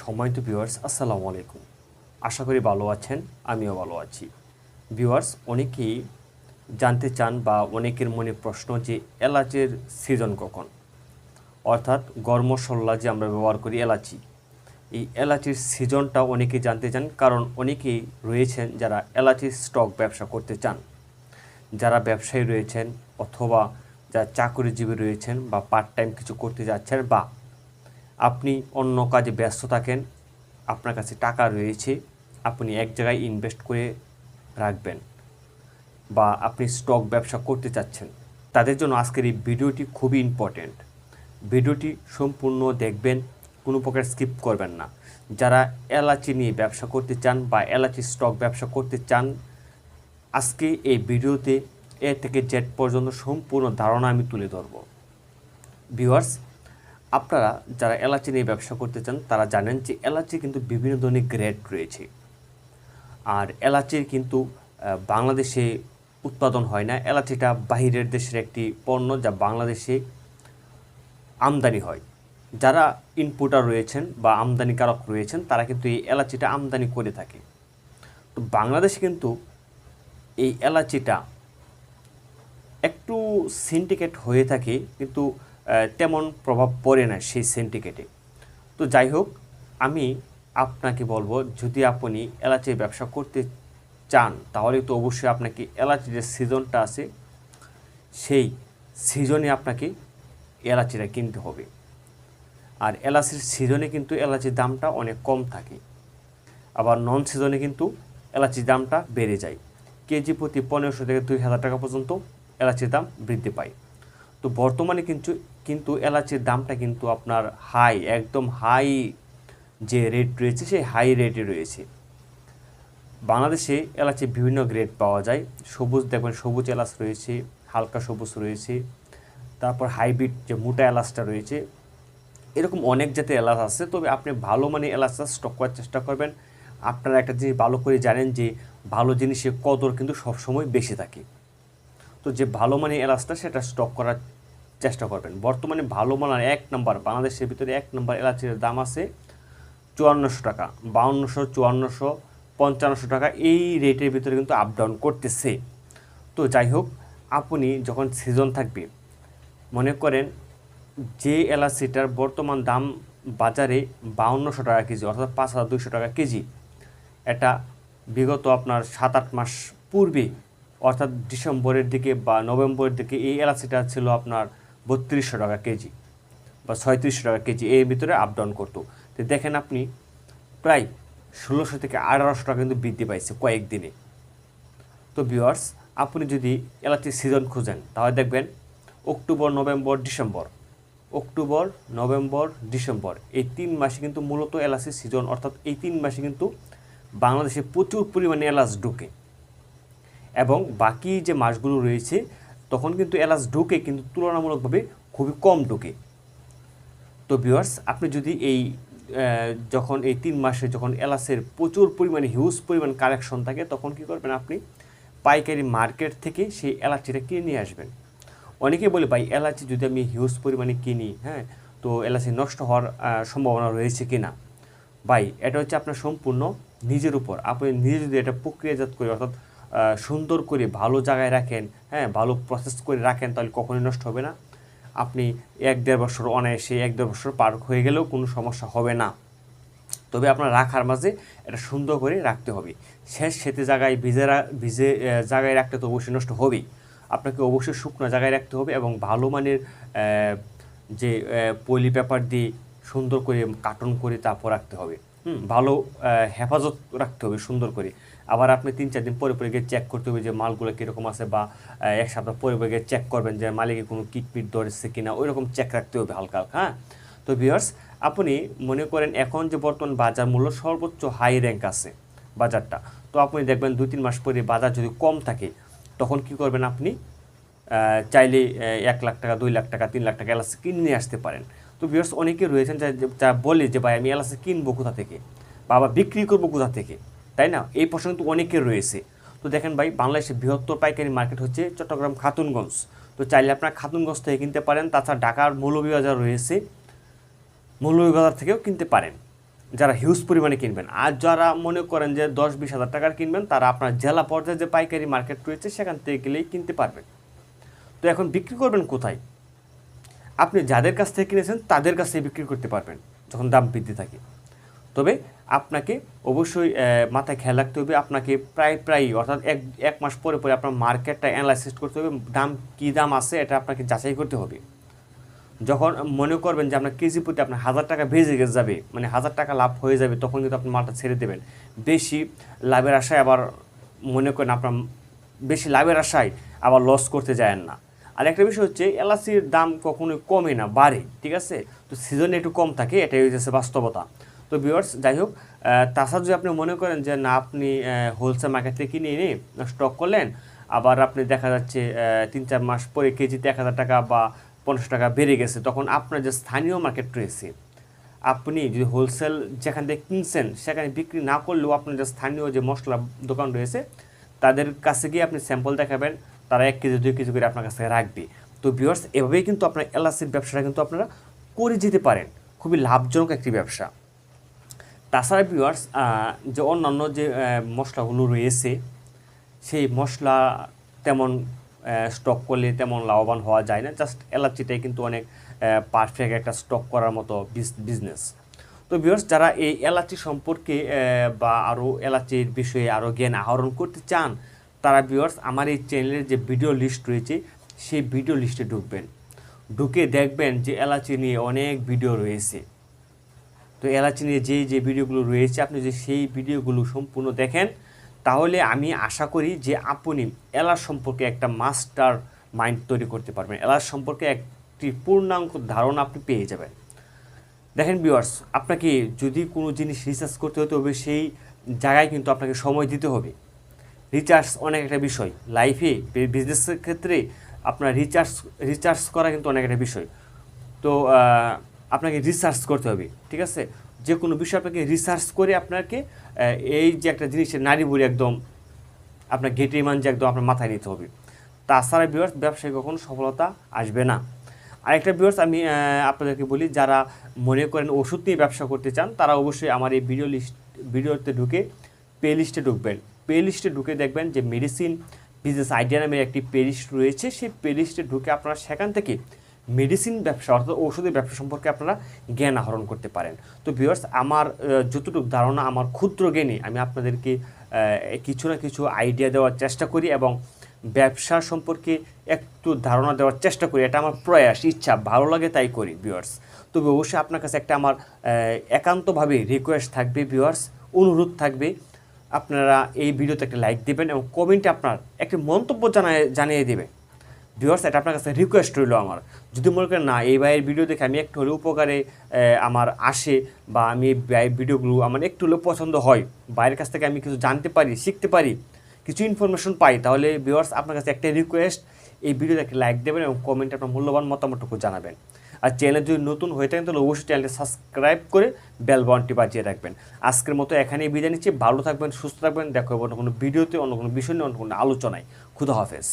সম্মানিত ভিউয়ার্স আসসালামু আলাইকুম। আশা করি ভালো আছেন, আমিও ভালো আছি। ভিউয়ার্স অনেকেই জানতে চান বা অনেকের মনে প্রশ্ন যে এলাচের সিজন কখন? অর্থাৎ গরম মশলা যে আমরা ব্যবহার করি এলাচি। এই এলাচির সিজনটা অনেকেই জানতে চান, কারণ অনেকেই রয়েছেন যারা এলাচির স্টক ব্যবসা করতে চান। যারা ব্যবসায়ী রয়েছেন অথবা যারা চাকরিজীবী রয়েছেন বা পার্ট টাইম কিছু করতে যাচ্ছেন বা আপনি অন্য কাজে ব্যস্ত থাকেন, আপনার কাছে টাকা রয়েছে, আপনি এক জায়গায় ইনভেস্ট করে রাখবেন বা আপনি স্টক ব্যবসা করতে চাচ্ছেন, তাদের জন্য আজকের এই ভিডিওটি খুবই ইম্পর্ট্যান্ট ভিডিওটি সম্পূর্ণ দেখবেন, কোনো প্রকার স্কিপ করবেন না। যারা এলাচি নিয়ে ব্যবসা করতে চান বা এলাচি স্টক ব্যবসা করতে চান, আজকে এই ভিডিওতে এ থেকে জেড পর্যন্ত সম্পূর্ণ ধারণা আমি তুলে ধরব। ভিউয়ার্স আপনারা যারা এলাচি নিয়ে ব্যবসা করতে চান, তারা জানেন যে এলাচি কিন্তু বিভিন্ন ধরনের গ্রেড রয়েছে। আর এলাচির কিন্তু বাংলাদেশে উৎপাদন হয় না। এলাচিটা বাহিরের দেশের একটি পণ্য যা বাংলাদেশে আমদানি হয়। যারা ইনপুটার রয়েছেন বা আমদানিকারক রয়েছেন, তারা কিন্তু এই এলাচিটা আমদানি করে থাকে। তো বাংলাদেশে কিন্তু এই এলাচিটা একটু সিন্ডিকেট হয়ে থাকে, কিন্তু তেমন প্রভাব পড়ে না সেই সিন্ডিকেটে তো যাই হোক, আমি আপনাকে বলব, যদি আপনি এলাচির ব্যবসা করতে চান, তাহলে তো অবশ্যই আপনাকে এলাচির যে সিজনটা আছে, সেই সিজনে আপনাকে এলাচিটা কিনতে হবে। আর এলাচির সিজনে কিন্তু এলাচির দামটা অনেক কম থাকে। আবার নন সিজনে কিন্তু এলাচির দামটা বেড়ে যায়। কেজি প্রতি পনেরোশো থেকে দুই হাজার টাকা পর্যন্ত এলাচির দাম বৃদ্ধি পায়। তো বর্তমানে কিন্তু কিন্তু এলাচির দামটা কিন্তু আপনার হাই একদম হাই যে রেট রয়েছে, সেই হাই রেটে রয়েছে। বাংলাদেশে এলাচি বিভিন্ন গ্রেড পাওয়া যায়। সবুজ দেখবেন, সবুজ এলাচ রয়েছে, হালকা সবুজ রয়েছে, তারপর হাইব্রিড যে মোটা এলাচটা রয়েছে, এরকম অনেক জাতের এলাচ আছে। তবে আপনি ভালো মানে এলাচটা স্টক করার চেষ্টা করবেন। আপনারা একটা জিনিস ভালো করে জানেন যে, ভালো জিনিসের কদর কিন্তু সবসময় বেশি থাকে। তো যে ভালো মানের এলাচটা সেটা স্টক করার চেষ্টা করবেন। বর্তমানে ভালো মানের এক নম্বর বাংলাদেশের ভিতরে এক নম্বর এলাচের দাম আছে চুয়ান্নশো টাকা, বাউন্নশো, চুয়ান্নশো, পঞ্চান্নশো টাকা, এই রেটের ভিতরে কিন্তু আপ ডাউন করতেছে। তো যাই হোক, আপনি যখন সিজন থাকবে, মনে করেন যে এলাচিটার বর্তমান দাম বাজারে বাউন্নশো টাকা কেজি অর্থাৎ পাঁচ হাজার দুইশো টাকা কেজি, এটা বিগত আপনার সাত আট মাস পূর্বে অর্থাৎ ডিসেম্বরের দিকে বা নভেম্বরের দিকে এই এলাচিটা ছিল আপনার বত্রিশশো টাকা কেজি বা ছয়ত্রিশশো টাকা কেজি এর ভিতরে আপ ডাউন করতো। তো দেখেন আপনি, প্রায় ষোলোশো থেকে আঠারোশো টাকা কিন্তু বৃদ্ধি পাইছে কয়েকদিনে। তো ভিউয়ার্স আপনি যদি এলাচির সিজন খুঁজেন, তাহলে দেখবেন October, November, December. October, November, December, এই তিন মাসে কিন্তু মূলত এলাচির সিজন অর্থাৎ এই তিন মাসে কিন্তু বাংলাদেশে প্রচুর পরিমাণে এলাচ ঢুকে। এবং বাকি যে মাসগুলো রয়েছে, তখন কিন্তু এলাচ ঢুকে, কিন্তু তুলনামূলকভাবে খুবই কম ঢুকে। তো ভিউয়ার্স আপনি যদি এই যখন এই তিন মাসে যখন এলাচের প্রচুর পরিমাণে হিউজ পরিমাণ কালেকশন থাকে, তখন কি করবেন আপনি? পাইকারি মার্কেট থেকে সেই এলাচিটা কিনে নিয়ে আসবেন। অনেকেই বলে, ভাই, এলাচি যদি আমি হিউজ পরিমাণে কিনি হ্যাঁ তো এলাচি নষ্ট হওয়ার সম্ভাবনা রয়েছে কি না ভাই, এটা হচ্ছে আপনার সম্পূর্ণ নিজের উপর। আপনি নিজে যদি এটা প্রক্রিয়াজাত করে, অর্থাৎ সুন্দর করে ভালো জায়গায় রাখেন হ্যাঁ ভালো প্রসেস করে রাখেন, তাহলে কখনোই নষ্ট হবে না। আপনি এক দেড় বছর অনায়াসে এক দেড় বছর পার হয়ে গেলেও কোনো সমস্যা হবে না। তবে আপনার রাখার মাঝে এটা সুন্দর করে রাখতে হবে। শেষ সেতে জায়গায় ভিজে ভিজে জায়গায় রাখতে তো অবশ্যই নষ্ট হবেই। আপনাকে অবশ্যই শুকনো জায়গায় রাখতে হবে এবং ভালো মানের যে পলি পেপার দিয়ে সুন্দর করে কার্টন করে তারপর রাখতে হবে। হুম, ভালো হেফাজত রাখতে হবে সুন্দর করে। আবার আপনি তিন, চার দিন পরে পরে গিয়ে চেক করতে হবে যে মালগুলো কীরকম আছে বা এক সপ্তাহ পরে পরে গিয়ে চেক করবেন যে মালিকে কোনো কিটপিট ধরেছে কিনা ওই রকম চেক রাখতে হবে হালকা হালকা হ্যাঁ? তো ভিউয়ার্স আপনি মনে করেন এখন যে বর্তমান বাজার মূল্য সর্বোচ্চ হাই র্যাঙ্ক আছে বাজারটা, তো আপনি দেখবেন দুই, তিন মাস পরে বাজার যদি কম থাকে, তখন কি করবেন আপনি? চাইলে এক লাখ টাকা, দুই লাখ টাকা, তিন লাখ টাকা এলাচি কিনে নিয়ে আসতে পারেন। তো ভিউয়ার্স অনেকে রয়েছেন যা যা বলে যে, ভাই, আমি এলাচি কিনবো কোথা থেকে? বা আবার বিক্রি করব কোথা থেকে? তাই না? এই প্রশ্ন কিন্তু অনেকের রয়েছে। তো দেখেন ভাই, বাংলাদেশের বৃহত্তর পাইকারি মার্কেট হচ্ছে চট্টগ্রাম খাতুনগঞ্জ। তো চাইলে আপনার খাতুনগঞ্জ থেকে কিনতে পারেন, তাছাড়া ঢাকার মৌলভীবাজার রয়েছে। মৌলভীবাজার থেকেও কিনতে পারেন। যারা হিউজ পরিমাণে কিনবেন। আর যারা মনে করেন যে দশ বিশ হাজার টাকার কিনবেন, তারা আপনার জেলা পর্যায়ে যে পাইকারি মার্কেট রয়েছে, সেখান থেকে গেলেই কিনতে পারবেন। তো এখন বিক্রি করবেন কোথায়? আপনি যাদের কাছ থেকে কিনেছেন, তাদের কাছ বিক্রি করতে পারবেন, যখন দাম বৃদ্ধি থাকে। তবে আপনাকে অবশ্যই মাথায় খেয়াল রাখতে হবে। আপনাকে প্রায় প্রায় অর্থাৎ এক এক মাস পরে পরে আপনার মার্কেটটা অ্যানালাইসিস করতে হবে, দাম কী দাম আছে এটা আপনাকে যাচাই করতে হবে। যখন মনে করবেন যে আপনার কেজি প্রতি আপনার হাজার টাকা ভেজে গেছে যাবে মানে হাজার টাকা লাভ হয়ে যাবে, তখন কিন্তু আপনি মালটা ছেড়ে দেবেন। বেশি লাভের আশায় আবার মনে করেন আপনার বেশি লাভের আশায় আবার লস করতে যায় না। আর একটা বিষয় হচ্ছে এলাচির দাম কখনোই কমে না, বাড়ে, ঠিক আছে? তো সিজনে একটু কম থাকে, এটাই হচ্ছে বাস্তবতা। তো ভিউয়ার্স যাই হোক তাছাড়া যদি আপনি মনে করেন যে না, আপনি হোলসেল মার্কেট থেকে কিনে এনে স্টক করলেন, আবার আপনি দেখা যাচ্ছে তিন চার মাস পরে কেজিতে এক হাজার টাকা বা পঞ্চাশ টাকা বেড়ে গেছে, তখন আপনার যে স্থানীয় মার্কেট রয়েছে, আপনি যদি হোলসেল যেখান থেকে কিনছেন, সেখানে বিক্রি না করলেও আপনার যে স্থানীয় যে মশলা দোকান রয়েছে, তাদের কাছে গিয়ে আপনি স্যাম্পল দেখাবেন, তারা এক কেজি, দুই কেজি করে আপনার কাছে রাখবে। তো ভিউয়ার্স এভাবেই কিন্তু আপনার এলাচির ব্যবসাটা কিন্তু আপনারা করে যেতে পারেন। খুবই লাভজনক একটি ব্যবসা। তাছাড়া ভিউয়ার্স যে অন্যান্য যে মশলাগুলো রয়েছে, সেই মশলা তেমন স্টক করলে তেমন লাভবান হওয়া যায় না। জাস্ট এলাচিটাই কিন্তু অনেক পারফেক্ট একটা স্টক করার মতো বিজনেস তো ভিউয়ার্স যারা এই এলাচি সম্পর্কে বা আরও এলাচির বিষয়ে আরও জ্ঞান আহরণ করতে চান, তারা ভিউয়ার্স আমার এই চ্যানেলের যে ভিডিও লিস্ট রয়েছে, সেই ভিডিও লিস্টে ঢুকবেন। ঢুকে দেখবেন যে এলাচি নিয়ে অনেক ভিডিও রয়েছে। তো এলাচি নিয়ে যে যে ভিডিওগুলো রয়েছে, আপনি যে সেই ভিডিওগুলো সম্পূর্ণ দেখেন, তাহলে আমি আশা করি যে আপনি এলাচ সম্পর্কে একটা মাস্টার মাইন্ড তৈরি করতে পারবেন। এলাচ সম্পর্কে একটি পূর্ণাঙ্গ ধারণা আপনি পেয়ে যাবেন। দেখেন ভিউয়ার্স আপনাকে যদি কোনো জিনিস রিসার্চ করতে হতে হবে সেই জায়গায় কিন্তু আপনাকে সময় দিতে হবে। রিচার্জ অনেক একটা বিষয়। লাইফে বিজনেসের ক্ষেত্রে আপনার রিচার্জ রিচার্জ করা কিন্তু অনেক একটা বিষয়। তো আপনাকে রিসার্চ করতে হবে, ঠিক আছে? যে কোনো বিষয় আপনাকে রিসার্চ করে আপনাকে এই যে একটা জিনিসের নারী বুড়ি একদম আপনার গেটে মান যে একদম আপনার মাথায় নিতে হবে। তাছাড়া বিয়ার্স ব্যবসায় কখনো সফলতা আসবে না। আরেকটা বিয়ার্স আমি আপনাদেরকে বলি, যারা মনে করেন ওষুধ নিয়ে ব্যবসা করতে চান, তারা অবশ্যই আমার এই ভিডিও লিস্ট ভিডিওতে ঢুকে পে লিস্টে ঢুকবেন। পে লিস্টে ঢুকে দেখবেন যে মেডিসিন বিজনেস আইডিয়া নামের একটি পে লিস্ট রয়েছে। সেই পে লিস্টে ঢুকে আপনারা সেখান থেকে মেডিসিন ব্যবসা, অর্থাৎ ওষুধের ব্যবসা সম্পর্কে আপনারা জ্ঞান আহরণ করতে পারেন। তো ভিউয়ার্স আমার যতটুকু ধারণা, আমার ক্ষুদ্র জ্ঞানে আমি আপনাদেরকে কিছু না কিছু আইডিয়া দেওয়ার চেষ্টা করি এবং ব্যবসা সম্পর্কে একটু ধারণা দেওয়ার চেষ্টা করি। এটা আমার প্রয়াস, ইচ্ছা, ভালো লাগে তাই করি ভিউয়ার্স তবে অবশ্যই আপনার কাছে একটা আমার একান্তভাবে রিকোয়েস্ট থাকবে ভিউয়ার্স অনুরোধ থাকবে। আপনারা এই ভিডিওতে একটা লাইক দেবেন এবং কমেন্টে আপনার একটি মন্তব্য জানায়, জানিয়ে দেবেন। ভিউয়ার্স এটা আপনার কাছে রিকোয়েস্ট রইল আমার। যদি মনে করেন, না, এই ভাইয়ের ভিডিও দেখে আমি একটু হলেও উপকারে আমার আসে বা আমি এই ভাইয়ের ভিডিওগুলো আমার একটু হলেও পছন্দ হয় বাইরের কাছ থেকে আমি কিছু জানতে পারি, শিখতে পারি, কিছু ইনফরমেশন পাই, তাহলে ভিউয়ার্স আপনার কাছে একটা রিকোয়েস্ট এই ভিডিওতে একটা লাইক দেবেন এবং কমেন্টে আপনার মূল্যবান মতামতটুকু জানাবেন। আর চ্যানেল যদি নতুন হয়ে থাকেন, তাহলে অবশ্যই চ্যানেলটি সাবস্ক্রাইব করে বেল বাটনটি বাজিয়ে রাখবেন। আজকের মতো এখানেই বিদায় নিচ্ছি। ভালো থাকবেন, সুস্থ থাকবেন। দেখো অন্য কোনো ভিডিওতে অন্য কোনো বিষয় নিয়ে, অন্য কোনো আলোচনায়। খুদা হাফেজ।